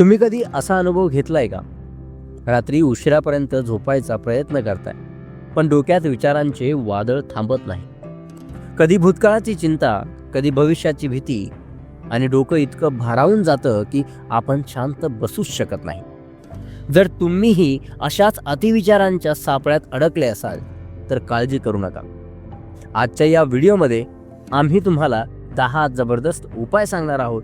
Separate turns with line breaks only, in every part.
तुम्ही कधी असा अनुभव घेतलाय का? रात्री उशिरापर्यंत झोपायचा प्रयत्न करताय पण डोक्यात विचारांचे वादळ थांबत नाही. कधी भूतकाळाची चिंता कधी भविष्याची भीती आणि डोकं इतकं भारावून जातं की आपण शांत बसूच शकत नाही. जर तुम्हीही अशाच अतिविचारांच्या सापळ्यात अडकले असाल तर काळजी करू नका. आजच्या या व्हिडिओमध्ये आम्ही तुम्हाला दहा जबरदस्त उपाय सांगणार आहोत.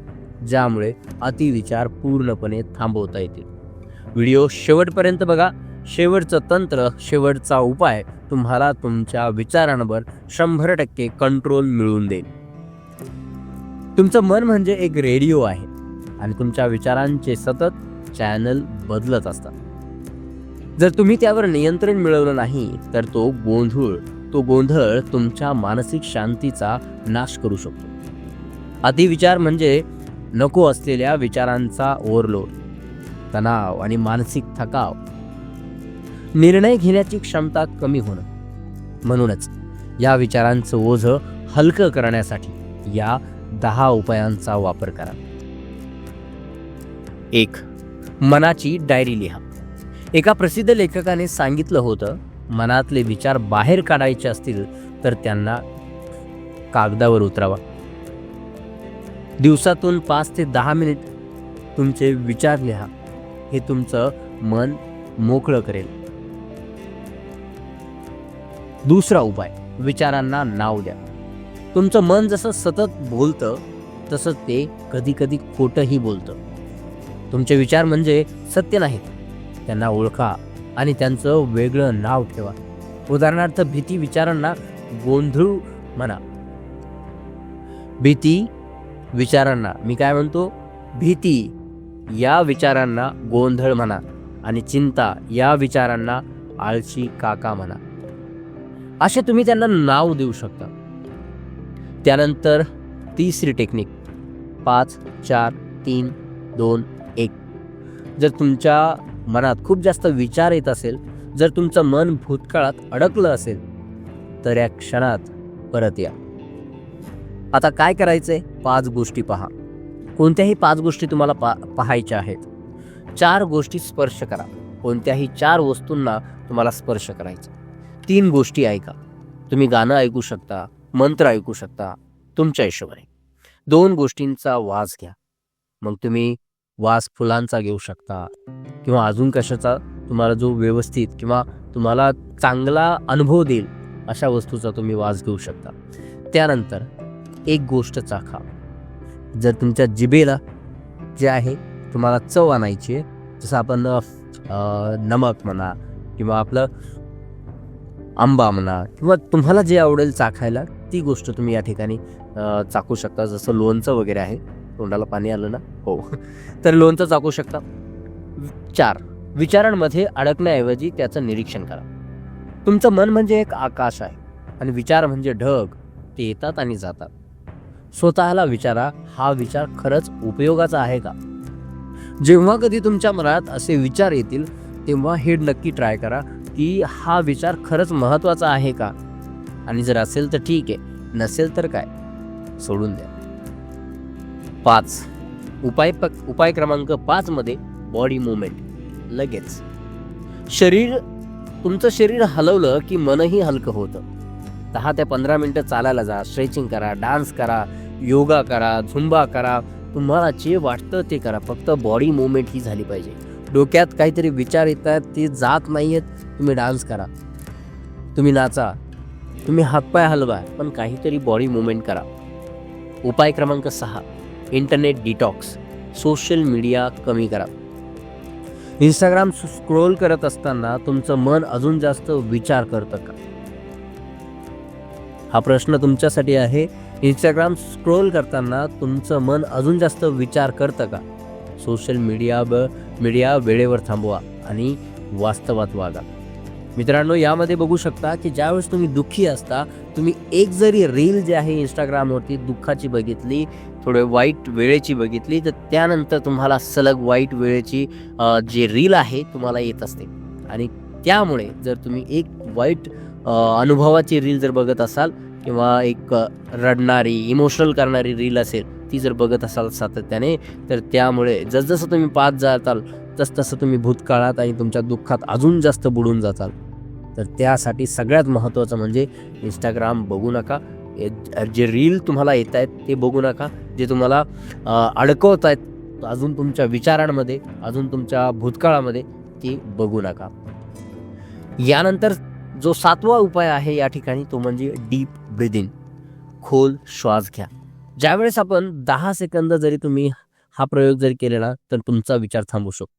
ज्यामुळे अतिविचार पूर्णपणे थांबवता येतील. व्हिडिओ शेवटपर्यंत बघा. शेवटचं तंत्र शेवटचा उपाय तुम्हाला तुमच्या विचारांवर शंभर टक्के कंट्रोल मिळवून देईल. तुमचं मन म्हणजे एक रेडिओ आहे आणि तुमच्या विचारांचे सतत चॅनल बदलत असतात. जर तुम्ही त्यावर नियंत्रण मिळवलं नाही तर तो गोंधळ तो गोंधळ तुमच्या मानसिक शांतीचा नाश करू शकतो. अतिविचार म्हणजे नको असलेल्या विचारांचा ओव्हरलोड तणाव आणि मानसिक थकाव. निर्णय घेण्याची क्षमता कमी होणं. म्हणूनच या विचारांचं ओझं हलकं करण्यासाठी या दहा उपायांचा वापर करा. एक मनाची डायरी लिहा. एका प्रसिद्ध लेखकाने सांगितलं होतं मनातले विचार बाहेर काढायचे असतील तर त्यांना कागदावर उतरावा. दिवसातून पाच ते दहा मिनिट तुमचे विचार लिहा. हे तुमचं मन मोकळं करेल. दुसरा उपाय विचारांना नाव द्या. तुमचं मन जसं सतत बोलतं तसं ते कधी कधी खोटंही बोलतं. तुमचे विचार म्हणजे सत्य नाहीत. त्यांना ओळखा आणि त्यांचं वेगळं नाव ठेवा. उदाहरणार्थ भीती विचारांना गोंधळू म्हणा. भीती विचारांना. मी काय म्हणतो? भीती. या विचारांना गोंधळ म्हणा आणि चिंता या विचारांना आळशी काका म्हणा. असे तुम्ही त्यांना नाव देऊ शकता. त्यानंतर तिसरी टेक्निक. पाच चार तीन दोन एक. जर तुमच्या मनात खूप जास्त विचार येत असेल जर तुमचं मन भूतकाळात अडकलं असेल तर या क्षणात परत या. आता काय करायचंय? पाच गोष्टी पहा. कोणत्याही पाच गोष्टी तुम्हाला पा पाहायच्या आहेत. चार गोष्टी स्पर्श करा. कोणत्याही चार वस्तूंना तुम्हाला स्पर्श करायचा. तीन गोष्टी ऐका. तुम्ही गाणं ऐकू शकता मंत्र ऐकू शकता तुमच्या हिशोबाने. दोन गोष्टींचा वास घ्या. मग तुम्ही वास फुलांचा घेऊ शकता किंवा अजून कशाचा तुम्हाला जो व्यवस्थित किंवा तुम्हाला चांगला अनुभव देईल अशा वस्तूचा तुम्ही वास घेऊ शकता. त्यानंतर एक गोष्ट चाखा जर तुमच्या जिबेला जे आहे तुम्हाला चव आणायची आहे जसं आपण नमक म्हणा किंवा आपलं आंबा म्हणा किंवा तुम्हाला जे आवडेल चाखायला ती गोष्ट तुम्ही या ठिकाणी चाकू चाखू शकता. जसं लोणचं वगैरे आहे तोंडाला पाणी आलं ना? हो. तर लोणचं चाकू शकता. चार. विचारांमध्ये अडकण्याऐवजी त्याचं निरीक्षण करा. तुमचं मन म्हणजे एक आकाश आहे आणि विचार म्हणजे ढग. ते येतात आणि जातात. स्वतःला विचारा हा विचार खरंच उपयोगाचा आहे का? जेव्हा कधी तुमच्या मनात असे विचार येतील तेव्हा हे नक्की ट्राय करा की हा विचार खरंच महत्त्वाचा आहे का? आणि जर असेल तर ठीक आहे नसेल तर काय? सोडून द्या. पाच. उपाय प उपाय क्रमांक पाचमध्ये बॉडी मुवमेंट लगेच. शरीर तुमचं शरीर हलवलं की मनही हलकं होतं. दहा ते पंधरा मिनटं चालायला जा. स्ट्रेचिंग करा डान्स करा योगा करा झुंबा करा. तुम्हाला जे वाटतं ते करा. फक्त बॉडी मुवमेंट ही झाली पाहिजे. डोक्यात काहीतरी विचार येतात ते जात नाही आहेत तुम्ही डान्स करा. तुम्ही नाचा. तुम्ही हातपाय हलवा पण काहीतरी बॉडी मुवमेंट करा. उपाय क्रमांक सहा इंटरनेट डिटॉक्स. सोशल मीडिया कमी करा. इंस्टाग्राम स्क्रोल करत असताना तुमचं मन अजून जास्त विचार करतं का? हा प्रश्न तुमच्यासाठी आहे. इंस्टाग्राम स्क्रोल करताना तुमचं मन अजून जास्त विचार करतं का? सोशल मीडिया ब मीडिया वेळेवर थांबवा आणि वास्तवात वागा. मित्रांनो यामध्ये बघू शकता की ज्यावेळेस तुम्ही दुःखी असता तुम्ही एक जरी रील जी आहे इंस्टाग्रामवरती दुःखाची बघितली थोडे वाईट वेळेची बघितली तर त्यानंतर तुम्हाला सलग वाईट वेळेची जी जे रील आहे तुम्हाला येत असते. आणि त्यामुळे जर तुम्ही एक वाईट अनुभवाची रील जर बघत असाल किंवा एक रडणारी इमोशनल करणारी रील असेल ती जर बघत असाल सातत्याने तर त्यामुळे जसजसं तुम्ही पाहत जाताल तसतसं तुम्ही भूतकाळात आणि तुमच्या दुःखात अजून जास्त बुडून जाताल. तर त्यासाठी सगळ्यात महत्त्वाचं म्हणजे इंस्टाग्राम बघू नका. जे रील तुम्हाला येत आहेत ते बघू नका. जे तुम्हाला अडकवत आहेत अजून तुमच्या विचारांमध्ये अजून तुमच्या भूतकाळामध्ये ती बघू नका. यानंतर जो सातवा उपाय आहे या ठिकाणी तो म्हणजे डीप ब्रिदिंग खोल श्वास घ्या. ज्यावेळेस आपण दहा सेकंद जरी तुम्ही हा प्रयोग जरी केलेला तर तुमचा विचार थांबू शकतो.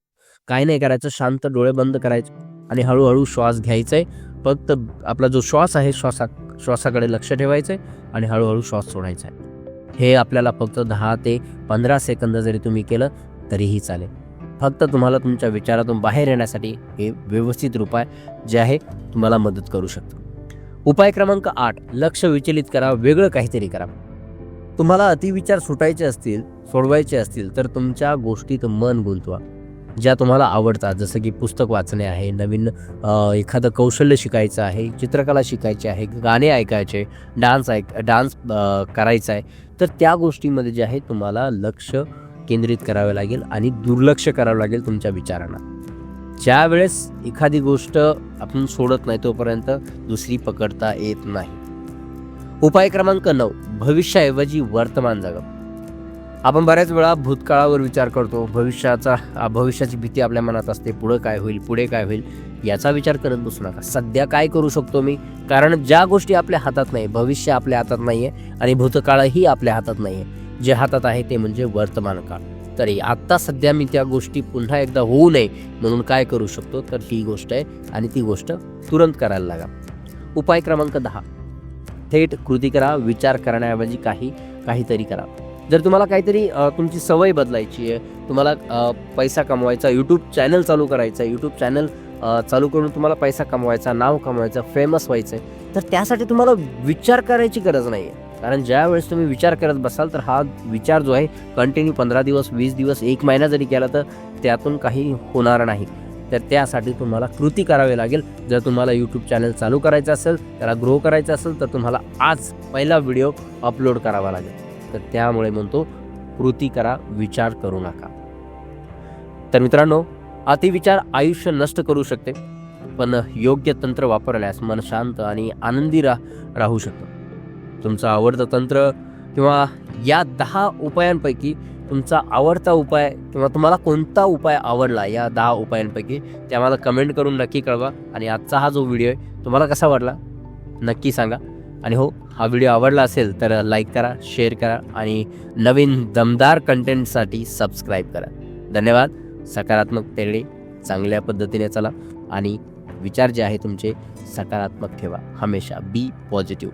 काय नाही करायचं शांत डोळे बंद करायचे आणि हळूहळू श्वास घ्यायचा. आहे फक्त आपला जो श्वास आहे श्वासा श्वासाकडे लक्ष ठेवायचं आहे आणि हळूहळू श्वास सोडायचा आहे. हे आपल्याला फक्त दहा ते पंधरा सेकंद जरी तुम्ही केलं तरीही चालेल. फक्त तुम्हाला तुमच्या विचारातून बाहेर येण्यासाठी हे व्यवस्थित उपाय जे आहे तुम्हाला मदत करू शकतं. उपाय क्रमांक आठ लक्ष विचलित करा वेगळं काहीतरी करा. तुम्हाला अतिविचार सुटायचे असतील सोडवायचे असतील तर तुमच्या गोष्टीत मन गुंतवा. ज्या तुम्हाला आवडतात जसं की पुस्तक वाचणे आहे नवीन एखादं कौशल्य शिकायचं आहे चित्रकला शिकायची आहे गाणे ऐकायचे डान्स ऐक डान्स करायचा आहे तर त्या गोष्टीमध्ये जे आहे तुम्हाला लक्ष केंद्रित करावे लागेल आणि दुर्लक्ष करावं लागेल तुमच्या विचारांना. ज्या वेळेस एखादी गोष्ट आपण सोडत नाही तोपर्यंत दुसरी पकडता येत नाही. उपाय क्रमांक नऊ भविष्याऐवजी वर्तमान जगा आपण बऱ्याच वेळा भूतकाळावर विचार करतो भविष्याचा भविष्याची भीती आपल्या मनात असते पुढं काय होईल पुढे काय होईल याचा विचार करत बसू नका. सध्या काय करू शकतो मी? कारण ज्या गोष्टी आपल्या हातात नाही भविष्य आपल्या हातात नाही आहे आणि भूतकाळही आपल्या हातात नाही आहे जे हातात आहे ते म्हणजे वर्तमान काळ. तरी आत्ता सध्या मी त्या गोष्टी पुन्हा एकदा होऊ नये म्हणून काय करू शकतो? तर ही गोष्ट आहे आणि ती गोष्ट तुरंत करायला लागा. उपाय क्रमांक दहा. थेट कृती करा विचार करण्याऐवजी काही काहीतरी करा. जर तुम्हाला काहीतरी तुमची सवय बदलायची आहे तुम्हाला पैसा कमवायचा यूट्यूब चॅनल चालू करायचा यूट्यूब चॅनल चालू करून तुम्हाला पैसा कमवायचा नाव कमवायचं फेमस व्हायचं आहे तर त्यासाठी तुम्हाला विचार करायची गरज नाही आहे कारण ज्यावेळेस तुम्ही विचार करत बसाल तर हा विचार जो आहे कंटिन्यू पंधरा दिवस वीस दिवस एक महिना जरी केला तर त्यातून काही होणार नाही. तर त्यासाठी तुम्हाला कृती करावी लागेल. जर तुम्हाला यूट्यूब चॅनल चालू करायचं असेल त्याला ग्रो करायचं असेल तर तुम्हाला आज पहिला व्हिडिओ अपलोड करावा लागेल. तर त्यामुळे म्हणतो कृती करा विचार करू नका. तर मित्रांनो अतिविचार आयुष्य नष्ट करू शकते पण योग्य तंत्र वापरल्यास मन शांत आणि आनंदी रा राहू शकतं. तुमचं आवडतं तंत्र किंवा या दहा उपायांपैकी तुमचा आवडता उपाय किंवा तुम्हाला कोणता उपाय आवडला या दहा उपायांपैकी ते आम्हाला कमेंट करून नक्की कळवा. आणि आजचा हा जो व्हिडिओ आहे तुम्हाला कसा वाटला? नक्की सांगा. आणि हो हा व्हिडिओ आवडला असेल तर लाईक करा शेअर करा आणि नवीन दमदार कंटेंटसाठी सबस्क्राईब करा. धन्यवाद. सकारात्मक तेढे चांगल्या पद्धतीने चला आणि विचार जे आहे तुमचे सकारात्मक ठेवा. हमेशा बी पॉझिटिव्ह